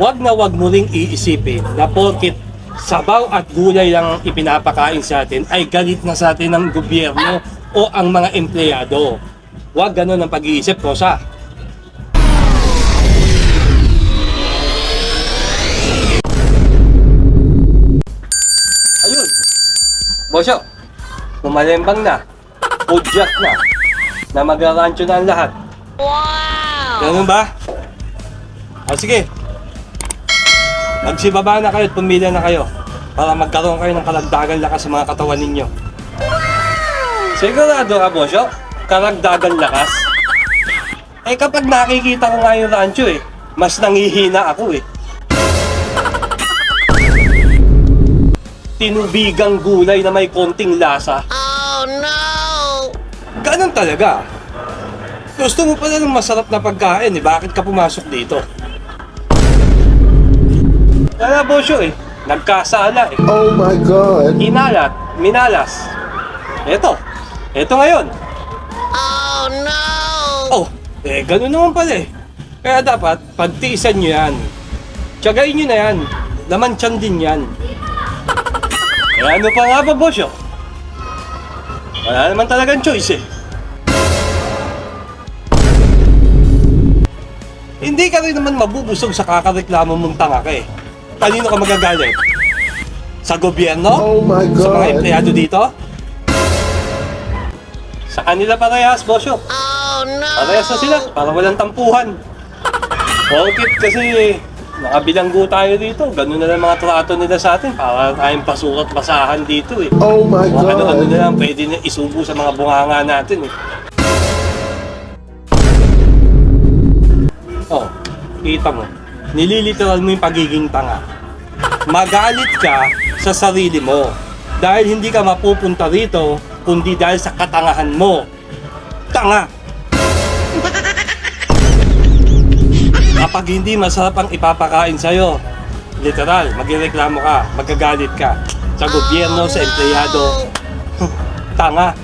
Huwag na huwag mo ring iisipin na porkit sabaw at gulay lang ang ipinapakain sa atin ay galit na sa atin ng gobyerno o ang mga empleyado. Huwag ganun ang pag-iisip, Rosa. Ayun. Bosyo, pumalembang na. Pudyak na. Na magrarancho na ang lahat. Wow! Ganun ba? O sige. Magsibaba na kayo at pumila na kayo para magkaroon kayo ng kalagdagan lakas sa mga katawan ninyo. Sigurado ka, Bosyo? Kalagdagan lakas? Eh kapag nakikita ko nga yung rancho eh, mas nangihina ako eh. Tinubigang gulay na may konting lasa. Oh no! Ganun talaga. Gusto mo pala ng masarap na pagkain eh. Bakit ka pumasok dito? Kaya bosyo eh. Nagkasala eh. Oh my god. Inalat, minalas. Eto. Eto ngayon. Oh no! Oh, eh ganun naman pala eh. Kaya dapat pagtiisan nyo yan. Tiyagain nyo na yan. Laman tiyan din yan. Kaya ano pa nga ba, bosyo? Wala naman talagang choice eh. Hindi ka rin naman mabubusog sa kakareklamo mong tanga ka eh. Kanino ka magagalit? Sa gobyerno? Oh my Sa mga god. empleyado dito? Sa kanila parehas, bosyo. Oh no! Parehas na sila, para walang tampuhan. Bakit kasi nakabilanggo tayo dito, ganun na lang mga trato nila sa atin para tayong pasukat basahan dito eh. Oh my Kung ano-ano god. na lang pwede na isubo sa mga bunganga natin eh. Oh, kita mo. Nililiteral mo yung pagiging tanga. Magalit ka sa sarili mo dahil hindi ka mapupunta rito kundi dahil sa katangahan mo. Tanga! Kapag hindi masarap ang ipapakain sa'yo, literal, magreklamo ka, magagalit ka sa gobyerno, sa empleyado. Tanga.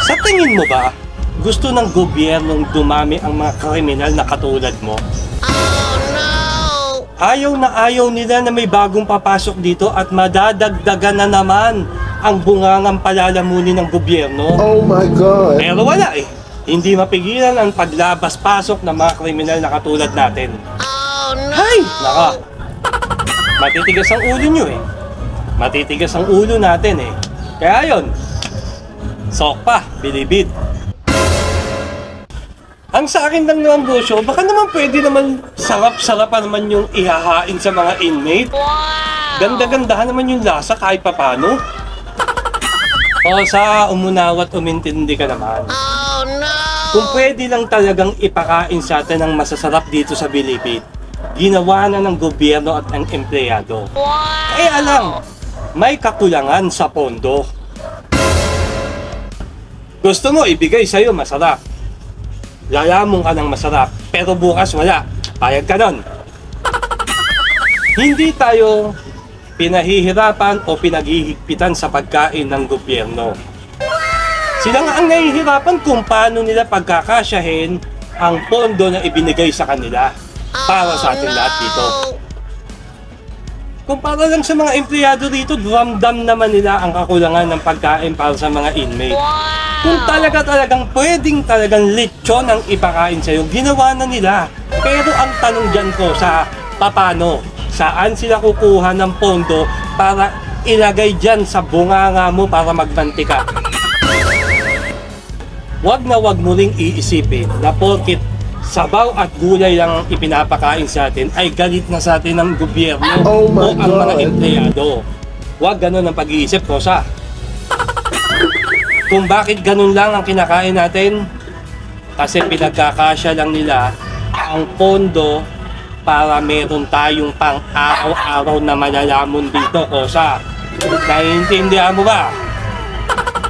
Sa tingin mo ba, gusto ng gobyernong dumami ang mga kriminal na katulad mo? Ayaw na ayaw nila na may bagong papasok dito at madadagdagan na naman ang bungangang palalamunin ng gobyerno. Oh my god. Pero wala eh. Hindi mapigilan ang paglabas-pasok ng mga kriminal na katulad natin. Oh no! Hay! Naka! Matitigas ang ulo nyo eh. Matitigas ang ulo natin eh. Kaya yon. Sok pa, bilibid. Ang sa akin lang naman, Bosyo, baka naman pwede naman sarap-sarapan naman yung ihahain sa mga inmate. Wow! Ganda-gandahan naman yung lasa kahit papano. O sa umunawa at umintindi ka naman. Oh no! Kung pwede lang talagang ipakain sa atin ang masasarap dito sa Bilibid, ginawa na ng gobyerno at ang empleyado. Wow! Kaya lang, may kakulangan sa pondo. Gusto mo ibigay sa'yo masarap. Lalamong ka ng masarap, pero bukas wala. Payag ka nun. Hindi tayo pinahihirapan o pinaghihigpitan sa pagkain ng gobyerno. Sila nga ang nahihirapan kung paano nila pagkakasyahin ang pondo na ibinigay sa kanila para sa ating lahat dito. Kung para lang sa mga empleyado dito, ramdam naman nila ang kakulangan ng pagkain para sa mga inmate. Wow! Kung talaga talagang pwedeng talagang lechon ang ipakain sa'yo, ginawa na nila. Pero ang tanong dyan ko sa papano, saan sila kukuha ng pondo para ilagay dyan sa bunganga mo para magmantika? Huwag na huwag mo ring iisipin na porkit sabaw at gulay lang ang ipinapakain sa atin ay galit na sa atin ng gobyerno Oh o ang mga empleyado. Huwag ganun ang pag-iisip, Rosa. Kung bakit ganun lang ang kinakain natin, kasi pinagkakasya lang nila ang pondo para meron tayong pang araw-araw na malalamon dito, Rosa. Naiintindihan mo ba?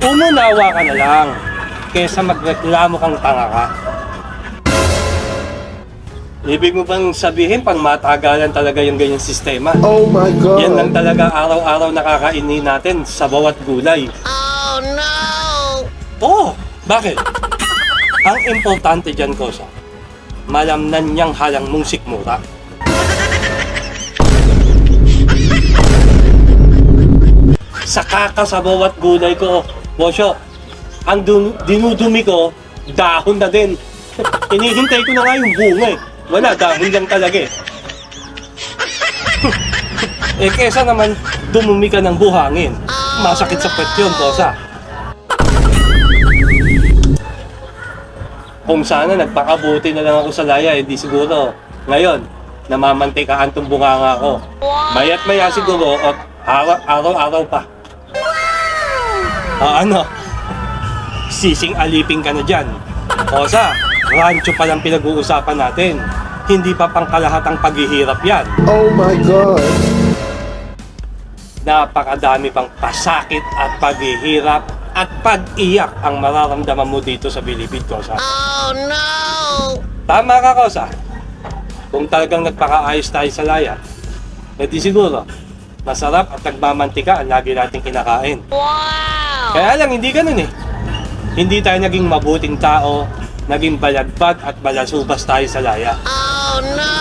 Umunawa ka na lang kesa magreklamo kang tanga ka. Ibig mo bang sabihin pang matagalan talaga yung ganyang sistema? Oh my God! Yan lang talaga araw-araw nakakainin natin, sabaw at gulay. Oh no! Oh! Bakit? Ang importante dyan, Kosa, malamnan niyang halang mong sikmura. Sa kakasabaw at gulay ko, Bosyo, ang dinudumi ko, dahon na din. Inihintay ko na nga yung bunga eh. Wala, dahon lang talaga eh. eh kesa naman dumumi ka ng buhangin. Masakit sa pet yun, Kosa. Kung sana nagpakabuti na lang ako sa laya, hindi siguro. Ngayon, namamantikaan tong bunganga ko. Mayat maya siguro at araw- araw-araw pa. Ah, ano? Sising alipin ka na dyan. Kosa, rancho pa lang pinag-uusapan natin. Hindi pa pangkalahatang paghihirap yan. Oh my god. Napakadami pang pasakit at paghihirap at pag-iyak ang mararamdaman mo dito sa Bilibid, Kosa. Oh no! Tama ka, Kosa. Kung talagang nagpakaayos tayo sa laya, edi siguro, masarap at nagmamantika ang lagi nating kinakain. Wow! Kaya lang, hindi ganun eh. Hindi tayo naging mabuting tao, naging balagbag at balasubas tayo sa laya. Oh no!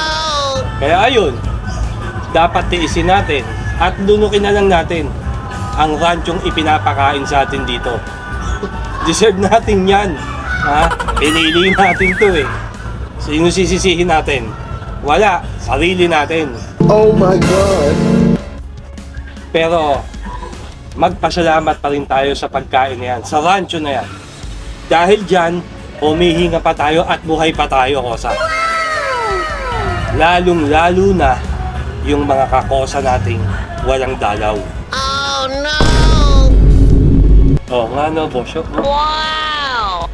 Kaya ayun, dapat tiisin natin at lunukin na lang natin ang ranchong ipinapakain sa atin dito. Deserve natin yan. Ha? Pinili natin to eh. Sino sisisihin natin? Wala. Sarili natin. Oh my god. Pero magpasalamat pa rin tayo sa pagkain na yan, sa rancho na yan. Dahil dyan, humihinga pa tayo at buhay pa tayo, Kosa. Lalong-lalo na yung mga kakosa nating walang dalaw. Oh no! Oo nga no, Bosyo. No? Wow!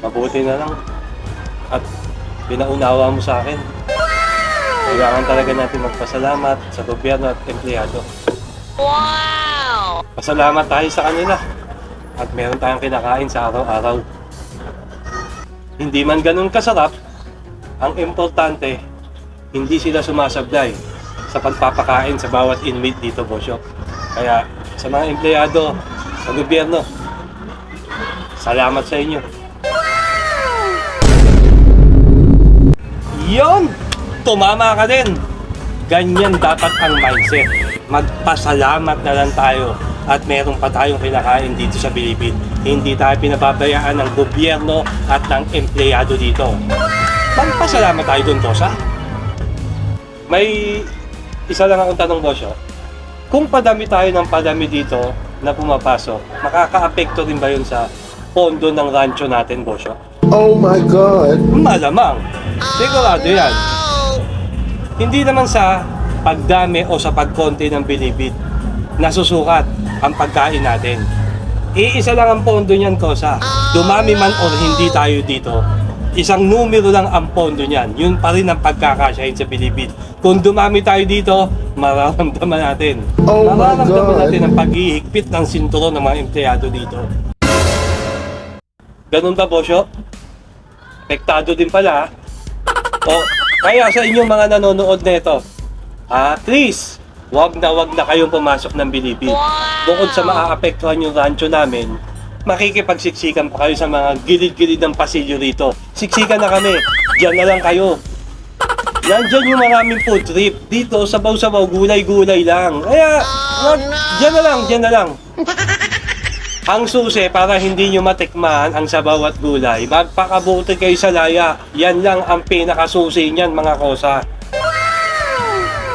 Mabuti na lang. At pinaunawa mo sa akin. Kailangan talaga natin magpasalamat sa gobyerno at empleyado. Wow! Pasalamat tayo sa kanila. At meron tayong kinakain sa araw-araw. Hindi man ganun kasarap, ang importante, hindi sila sumasablay sa pagpapakain sa bawat inmate dito, Bosyok. Kaya sa mga empleyado, sa gobyerno, salamat sa inyo. Yon! Tumama ka din! Ganyan dapat ang mindset. Magpasalamat na lang tayo at meron pa tayong kinakain dito sa Bilibid. Hindi tayo pinababayaan ng gobyerno at ng empleyado dito. Magpasalamat tayo dun, Tosa. May isa lang akong tanong, Bosyo. Kung padami tayo ng padami dito na pumapasok, makaka-apekto din ba yun sa pondo ng rancho natin, Bosyo? Oh my god. Malamang. Sigurado yan. No! Hindi naman sa pagdami o sa pagkonti ng bilibid nasusukat ang pagkain natin. Iisa lang ang pondo niyan, Kosa. Dumami man o hindi tayo dito, isang numero lang ang pondo niyan. Yun pa rin ang pagkakasyahin sa bilibid. Kung dumami tayo dito, mararamdaman natin. Oh mararamdaman natin ang paghihigpit ng sinturon ng mga empleyado dito. Ganun ba, Bosyo? Apektado din pala. O, kaya sa inyong mga nanonood nito, ah, please, wag na wag na kayong pumasok ng Bilibid. Bukod sa maaapektuhan yung rancho namin, makikipagsiksikan pa kayo sa mga gilid-gilid ng pasilyo rito. Siksikan na kami. Diyan na lang kayo. Nandyan yung maraming food trip. Dito, sabaw-sabaw, gulay-gulay lang. Kaya, wag, diyan na lang, diyan na lang. Ang susi para hindi nyo matikman ang sabaw at gulay, magpakabuti kayo sa laya. Yan lang ang pinakasusi niyan mga kosa.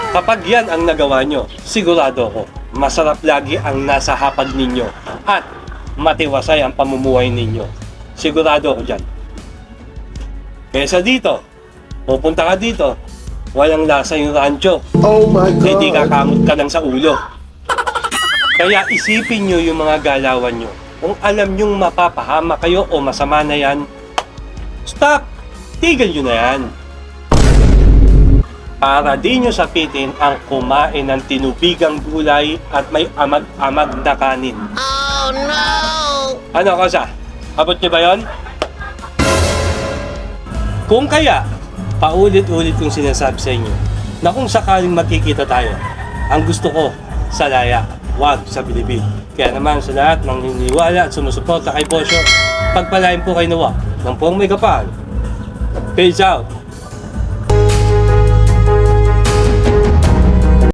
Kapag yan ang nagawa nyo, sigurado ko, masarap lagi ang nasa hapag ninyo at matiwasay ang pamumuhay ninyo. Sigurado ko dyan. Kesa dito, pupunta ka dito, walang lasa yung rancho, Oh my hindi god. kakamot ka lang sa ulo. Kaya isipin nyo yung mga galawan nyo. Kung alam nyong mapapahama kayo o masama na yan, stop! Tigil nyo na yan. Para di nyo sapitin ang kumain ng tinubigang gulay at may amag-amag na kanin. Oh no! Ano, Kosa? Abot nyo ba yon? Kung kaya, paulit-ulit kong sinasabi sa inyo na kung sakaling magkikita tayo, ang gusto ko sa laya, wag sa bilibid. Kaya naman sa lahat ng niniwala at sumusuporta kay Bosyo, pagpalain po kayo nawa ng pong may kapal. Peace out!